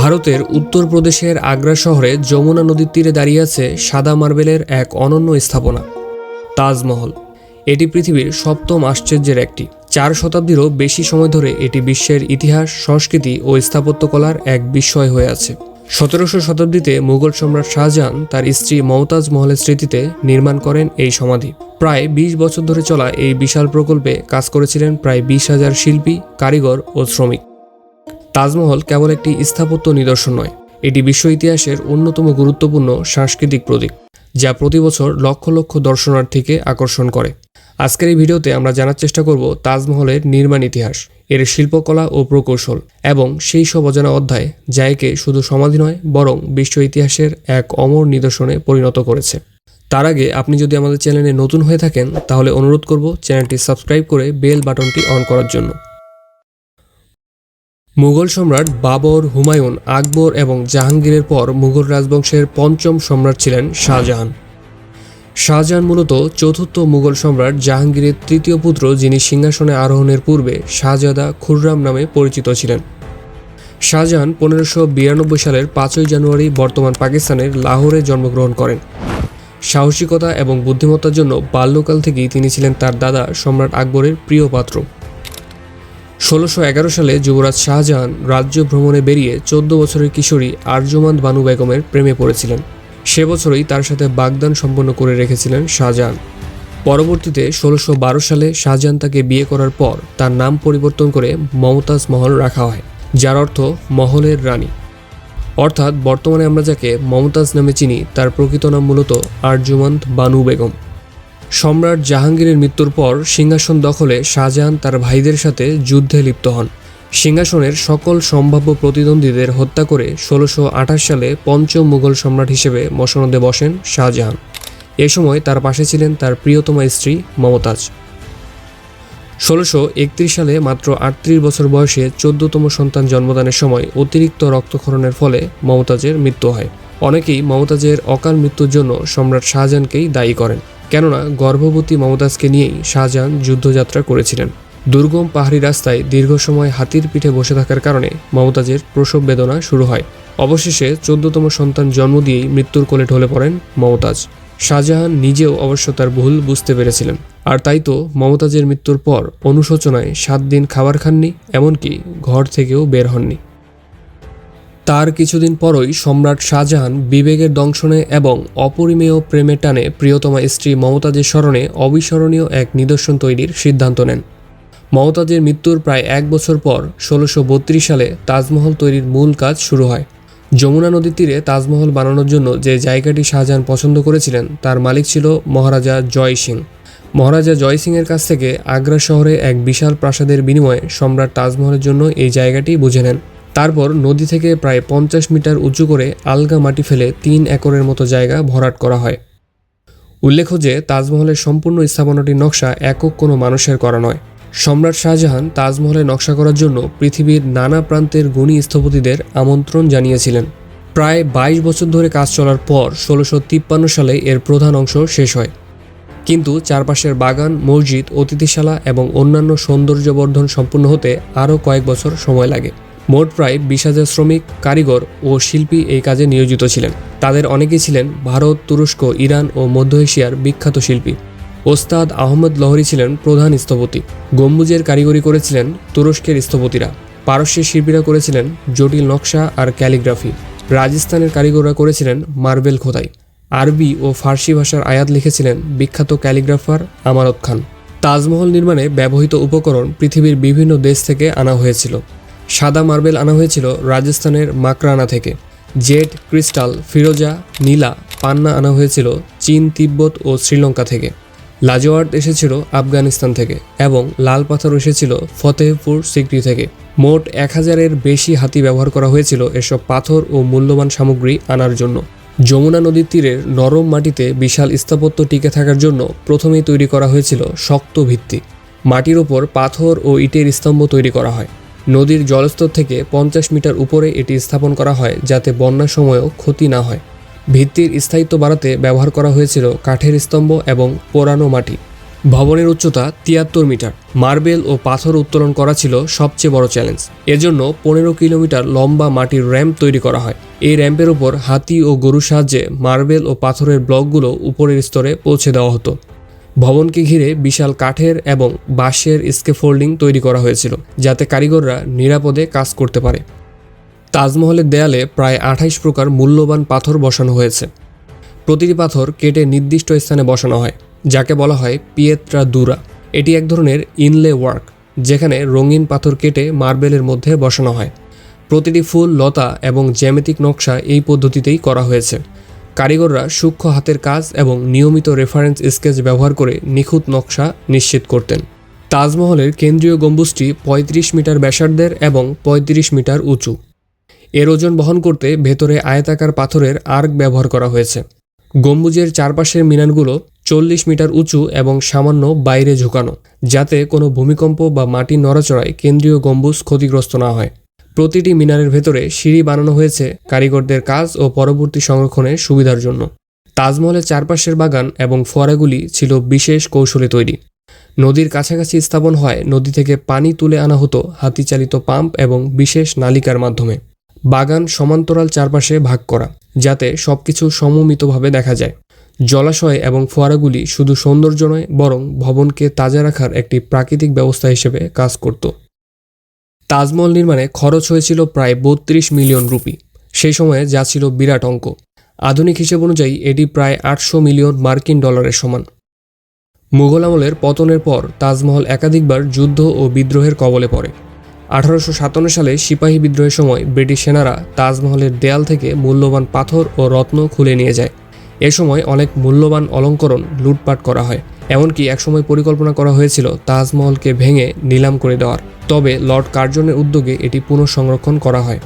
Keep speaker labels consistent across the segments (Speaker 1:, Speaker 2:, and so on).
Speaker 1: ভারতের উত্তরপ্রদেশের আগ্রা শহরে যমুনা নদীর তীরে দাঁড়িয়ে আছে সাদা মার্বেলের এক অনন্য স্থাপনা, তাজমহল। এটি পৃথিবীর সপ্তম আশ্চর্যের একটি। চার শতাব্দীরও বেশি সময় ধরে এটি বিশ্বের ইতিহাস, সংস্কৃতি ও স্থাপত্যকলার এক বিস্ময় হয়ে আছে। সতেরোশো শতাব্দীতে মুঘল সম্রাট শাহজাহান তার স্ত্রী মমতাজ মহলের স্মৃতিতে নির্মাণ করেন এই সমাধি। প্রায় বিশ বছর ধরে চলা এই বিশাল প্রকল্পে কাজ করেছিলেন প্রায় বিশ হাজার শিল্পী, কারিগর ও শ্রমিক। তাজমহল কেবল একটি স্থাপত্য নিদর্শন নয়, এটি বিশ্ব ইতিহাসের অন্যতম গুরুত্বপূর্ণ সাংস্কৃতিক প্রতীক, যা প্রতি বছর লক্ষ লক্ষ দর্শনার্থীকে আকর্ষণ করে। আজকের এই ভিডিওতে আমরা জানার চেষ্টা করব তাজমহলের নির্মাণ ইতিহাস, এর শিল্পকলা ও প্রকৌশল, এবং সেই সব অজানা অধ্যায়, যা একে শুধু সমাধি নয়, বরং বিশ্ব ইতিহাসের এক অমর নিদর্শনে পরিণত করেছে। তার আগে আপনি যদি আমাদের চ্যানেলে নতুন হয়ে থাকেন, তাহলে অনুরোধ করব চ্যানেলটি সাবস্ক্রাইব করে বেল বাটনটি অন করার জন্য। মুঘল সম্রাট বাবর হুমায়ুন আকবর এবং জাহাঙ্গীরের পর মুঘল রাজবংশের পঞ্চম সম্রাট ছিলেন শাহজাহান। শাহজাহান মূলত চতুর্থ মুঘল সম্রাট জাহাঙ্গীরের তৃতীয় পুত্র যিনি সিংহাসনে আরোহণের পূর্বে শাহজাদা খুররাম নামে পরিচিত ছিলেন। শাহজাহান পনেরোশো বিরানব্বই সালের পাঁচই জানুয়ারি বর্তমান পাকিস্তানের লাহোরে জন্মগ্রহণ করেন। সাহসিকতা এবং বুদ্ধিমত্তার জন্য বাল্যকাল থেকেই তিনি ছিলেন তার দাদা সম্রাট আকবরের প্রিয় পাত্র। ষোলোশো এগারো সালে যুবরাজ শাহজাহান রাজ্য ভ্রমণে বেরিয়ে চোদ্দ বছরের কিশোরী আর্যমান বানু বেগমের প্রেমে পড়েছিলেন। সে বছরই তার সাথে বাগদান সম্পন্ন করে রেখেছিলেন শাহজাহান। পরবর্তীতে ষোলোশো বারো সালে শাহজাহান তাকে বিয়ে করার পর তার নাম পরিবর্তন করে মমতাজ মহল রাখা হয়, যার অর্থ মহলের রানী। অর্থাৎ বর্তমানে আমরা যাকে মমতাজ নামে চিনি, তার প্রকৃত নাম মূলত আর্যমন্ত বানু বেগম। সম্রাট জাহাঙ্গীরের মৃত্যুর পর সিংহাসন দখলে শাহজাহান তার ভাইদের সাথে যুদ্ধে লিপ্ত হন। সিংহাসনের সকল সম্ভাব্য প্রতিদ্বন্দ্বীদের হত্যা করে ষোলোশো সালে পঞ্চম মুঘল সম্রাট হিসেবে মসনদে বসেন শাহজাহান। এ সময় তার পাশে ছিলেন তার প্রিয়তমা স্ত্রী মমতাজ। ষোলোশো সালে মাত্র আটত্রিশ বছর বয়সে চোদ্দতম সন্তান জন্মদানের সময় অতিরিক্ত রক্তক্ষরণের ফলে মমতাজের মৃত্যু হয়। অনেকেই মমতাজের অকাল মৃত্যুর জন্য সম্রাট শাহজাহানকেই দায়ী করেন। কেননা গর্ভবতী মমতাজকে নিয়েই শাহজাহান যুদ্ধযাত্রা করেছিলেন। দুর্গম পাহাড়ি রাস্তায় দীর্ঘ সময় হাতির পিঠে বসে থাকার কারণে মমতাজের প্রসব বেদনা শুরু হয়। অবশেষে চোদ্দতম সন্তান জন্ম দিয়েই মৃত্যুর কোলে ঢলে পড়েন মমতাজ। শাহজাহান নিজেও অবশ্য তার ভুল বুঝতে পেরেছিলেন। আর তাই তো মমতাজের মৃত্যুর পর অনুশোচনায় সাত দিন খাবার খাননি, এমনকি ঘর থেকেও বের হননি। তার কিছুদিন পরই সম্রাট শাহজাহান বিবেকের দংশনে এবং অপরিমেয় প্রেমের টানে প্রিয়তমা স্ত্রী মমতাজের স্মরণে অবিস্মরণীয় এক নিদর্শন তৈরির সিদ্ধান্ত নেন। মমতাজের মৃত্যুর প্রায় এক বছর পর ষোলোশো সালে তাজমহল তৈরির মূল কাজ শুরু হয়। যমুনা নদীর তীরে তাজমহল বানানোর জন্য যে জায়গাটি শাহজাহান পছন্দ করেছিলেন, তার মালিক ছিল মহারাজা জয় সিং। মহারাজা জয় সিংয়ের কাছ থেকে আগ্রা শহরে এক বিশাল প্রাসাদের বিনিময়ে সম্রাট তাজমহলের জন্য এই জায়গাটি বুঝে নেন। তারপর নদী থেকে প্রায় পঞ্চাশ মিটার উঁচু করে আলগা মাটি ফেলে তিন একরের মতো জায়গা ভরাট করা হয়। উল্লেখ্য যে, তাজমহলের সম্পূর্ণ স্থাপনাটির নকশা একক কোনো মানুষের করা নয়। সম্রাট শাহজাহান তাজমহলের নকশা করার জন্য পৃথিবীর নানা প্রান্তের গুণী স্থপতিদের আমন্ত্রণ জানিয়েছিলেন। প্রায় বাইশ বছর ধরে কাজ চলার পর ষোলোশো তিপ্পান্ন সালে এর প্রধান অংশ শেষ হয়। কিন্তু চারপাশের বাগান, মসজিদ, অতিথিশালা এবং অন্যান্য সৌন্দর্যবর্ধন সম্পূর্ণ হতে আরও কয়েক বছর সময় লাগে। মোট প্রায় বিশ হাজার শ্রমিক, কারিগর ও শিল্পী এই কাজে নিয়োজিত ছিলেন। তাদের অনেকেই ছিলেন ভারত, তুরস্ক, ইরান ও মধ্য এশিয়ার বিখ্যাত শিল্পী। ওস্তাদ আহমদ লহরি ছিলেন প্রধান স্থপতি। গম্বুজের কারিগরি করেছিলেন তুরস্কের স্থপতিরা। পারস্যের শিল্পীরা করেছিলেন জটিল নকশা আর ক্যালিগ্রাফি। রাজস্থানের কারিগররা করেছিলেন মার্বেল খোদাই। আরবি ও ফার্সি ভাষার আয়াত লিখেছিলেন বিখ্যাত ক্যালিগ্রাফার আমানত খান। তাজমহল নির্মাণে ব্যবহৃত উপকরণ পৃথিবীর বিভিন্ন দেশ থেকে আনা হয়েছিল। সাদা মার্বেল আনা হয়েছিল রাজস্থানের মাকরানা থেকে। জেড, ক্রিস্টাল, ফিরোজা, নীলা, পান্না আনা হয়েছিল চীন, তিব্বত ও শ্রীলঙ্কা থেকে। লাজোয়ার্ড এসেছিল আফগানিস্তান থেকে এবং লাল পাথর এসেছিল ফতেহপুর সিক্রি থেকে। মোট এক হাজারের বেশি হাতি ব্যবহার করা হয়েছিল এসব পাথর ও মূল্যবান সামগ্রী আনার জন্য। যমুনা নদীর তীরের নরম মাটিতে বিশাল স্থাপত্য টিকে থাকার জন্য প্রথমেই তৈরি করা হয়েছিল শক্ত ভিত্তি। মাটির ওপর পাথর ও ইটের স্তম্ভ তৈরি করা হয়। নদীর জলস্তর থেকে পঞ্চাশ মিটার উপরে এটি স্থাপন করা হয় যাতে বন্যার সময়ও ক্ষতি না হয়। ভিত্তির স্থায়িত্ব বাড়াতে ব্যবহার করা হয়েছিল কাঠের স্তম্ভ এবং পোড়ানো মাটি। ভবনের উচ্চতা তিয়াত্তর মিটার। মার্বেল ও পাথর উত্তোলন করা ছিল সবচেয়ে বড় চ্যালেঞ্জ। এজন্য পনেরো কিলোমিটার লম্বা মাটির র্যাম্প তৈরি করা হয়। এই র্যাম্পের উপর হাতি ও গরুর সাহায্যে মার্বেল ও পাথরের ব্লকগুলো উপরের স্তরে পৌঁছে দেওয়া হতো। ভবনকে ঘিরে বিশাল কাঠের এবং বাঁশের স্কেফোল্ডিং তৈরি করা হয়েছিল, যাতে কারিগররা নিরাপদে কাজ করতে পারে। তাজমহলের দেয়ালে প্রায় আঠাইশ প্রকার মূল্যবান পাথর বসানো হয়েছে। প্রতিটি পাথর কেটে নির্দিষ্ট স্থানে বসানো হয়, যাকে বলা হয় পিয়েত্রা দুরা। এটি এক ধরনের ইনলে ওয়ার্ক, যেখানে রঙিন পাথর কেটে মার্বেলের মধ্যে বসানো হয়। প্রতিটি ফুল, লতা এবং জ্যামিতিক নকশা এই পদ্ধতিতেই করা হয়েছে। কারিগররা সূক্ষ্ম হাতের কাজ এবং নিয়মিত রেফারেন্স স্কেচ ব্যবহার করে নিখুঁত নকশা নিশ্চিত করতেন। তাজমহলের কেন্দ্রীয় গম্বুজটি ৩৫ মিটার ব্যাসার্ধের এবং ৩৫ মিটার উঁচু। এর ওজন বহন করতে ভেতরে আয়তাকার পাথরের আর্ক ব্যবহার করা হয়েছে। গম্বুজের চারপাশের মিনারগুলো চল্লিশ মিটার উঁচু এবং সামান্য বাইরে ঝুঁকানো, যাতে কোনো ভূমিকম্প বা মাটির নড়াচড়ায় কেন্দ্রীয় গম্বুজ ক্ষতিগ্রস্ত না হয়। প্রতিটি মিনারের ভেতরে সিঁড়ি বানানো হয়েছে কারিগরদের কাজ ও পরবর্তী সংরক্ষণের সুবিধার জন্য। তাজমহলের চারপাশের বাগান এবং ফোয়ারাগুলি ছিল বিশেষ কৌশলে তৈরি। নদীর কাছাকাছি স্থাপন হয় নদী থেকে পানি তুলে আনা হতো হাতিচালিত পাম্প এবং বিশেষ নালিকার মাধ্যমে। বাগান সমান্তরাল চারপাশে ভাগ করা, যাতে সবকিছু সমমিতভাবে দেখা যায়। জলাশয় এবং ফোয়ারাগুলি শুধু সৌন্দর্য নয়, বরং ভবনকে তাজা রাখার একটি প্রাকৃতিক ব্যবস্থা হিসেবে কাজ করত। তাজমহল নির্মাণে খরচ হয়েছিল প্রায় বত্রিশ মিলিয়ন রুপি। সেই সময়ে যা ছিল বিরাট অঙ্ক। আধুনিক হিসেব অনুযায়ী এটি প্রায় আটশো মিলিয়ন মার্কিন ডলারের সমান। মুঘল আমলের পতনের পর তাজমহল একাধিকবার যুদ্ধ ও বিদ্রোহের কবলে পড়ে। আঠারোশো সাতান্ন সালে সিপাহী বিদ্রোহের সময় ব্রিটিশ সেনারা তাজমহলের দেয়াল থেকে মূল্যবান পাথর ও রত্ন খুলে নিয়ে যায়। এ সময় অনেক মূল্যবান অলঙ্করণ লুটপাট করা হয়। এমনকি একসময় পরিকল্পনা করা হয়েছিল তাজমহলকে ভেঙে নিলাম করে দেওয়ার। তবে লর্ড কার্জনের উদ্যোগে এটি পুনঃসংরক্ষণ করা হয়।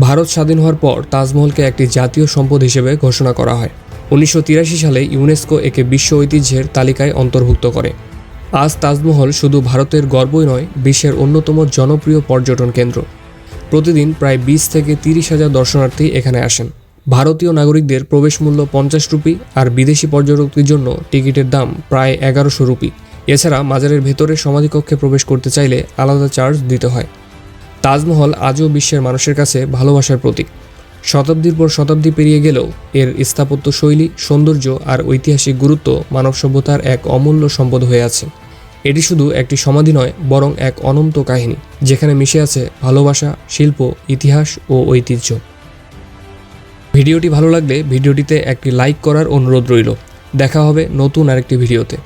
Speaker 1: ভারত স্বাধীন হওয়ার পর তাজমহলকে একটি জাতীয় সম্পদ হিসেবে ঘোষণা করা হয়। উনিশশো তিরাশি সালে ইউনেস্কো একে বিশ্ব ঐতিহ্যের তালিকায় অন্তর্ভুক্ত করে। আজ তাজমহল শুধু ভারতের গর্বই নয়, বিশ্বের অন্যতম জনপ্রিয় পর্যটন কেন্দ্র। প্রতিদিন প্রায় বিশ থেকে তিরিশ হাজার দর্শনার্থী এখানে আসেন। ভারতীয় নাগরিকদের প্রবেশ মূল্য পঞ্চাশ রুপি আর বিদেশি পর্যটকদের জন্য টিকিটের দাম প্রায় এগারোশো রুপি। এছাড়া মাজারের ভেতরে সমাধিকক্ষে প্রবেশ করতে চাইলে আলাদা চার্জ দিতে হয়। তাজমহল আজও বিশ্বের মানুষের কাছে ভালোবাসার প্রতীক। শতাব্দীর পর শতাব্দী পেরিয়ে গেলেও এর স্থাপত্য শৈলী, সৌন্দর্য আর ঐতিহাসিক গুরুত্ব মানব সভ্যতার এক অমূল্য সম্পদ হয়ে আছে। এটি শুধু একটি সমাধি নয়, বরং এক অনন্ত কাহিনী, যেখানে মিশে আছে ভালোবাসা, শিল্প, ইতিহাস ও ঐতিহ্য। ভিডিওটি ভালো লাগলে ভিডিওটিতে একটি লাইক করার অনুরোধ রইল। দেখা হবে নতুন আরেকটি ভিডিওতে।